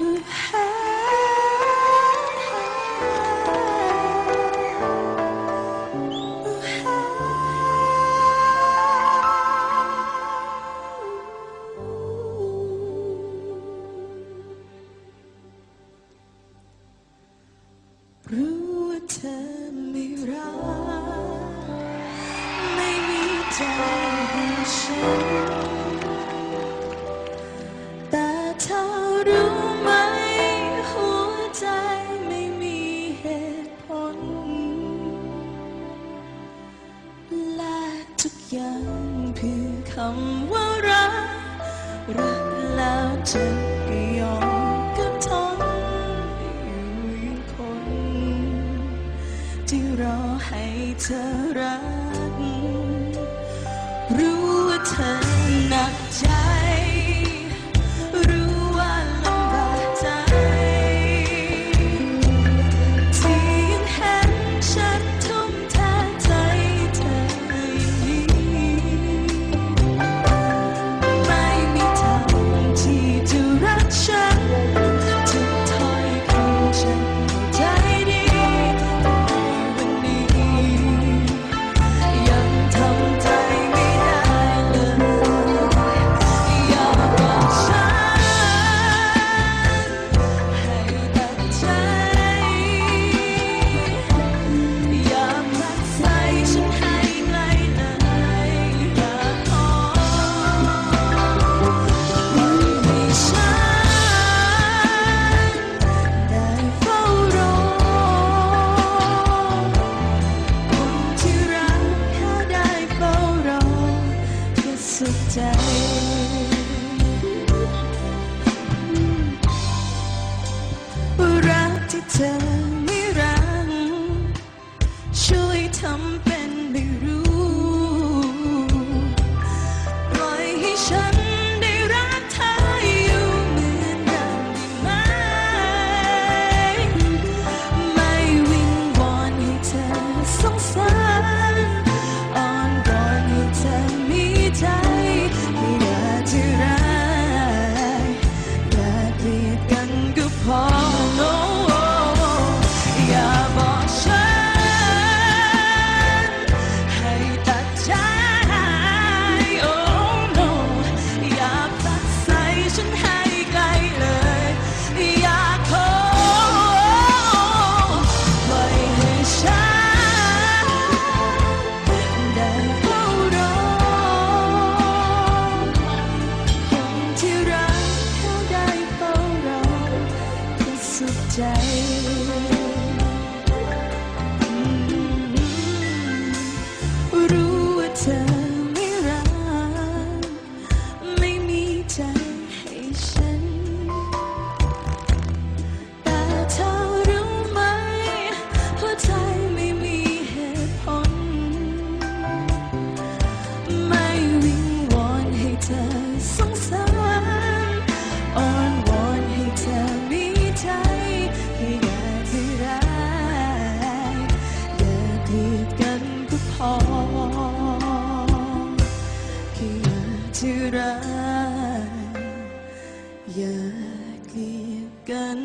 รู้ว่าเธอไม่รักไม่มีใจให้ฉันำว่ารัก รักแล้วจะยอมกับทนอยู่ยืนคน ที่รอให้เธอรัก รู้ว่าเธอหนักใจุขใจรักที่เธอ สุขใจ อย่าเกลียดกัน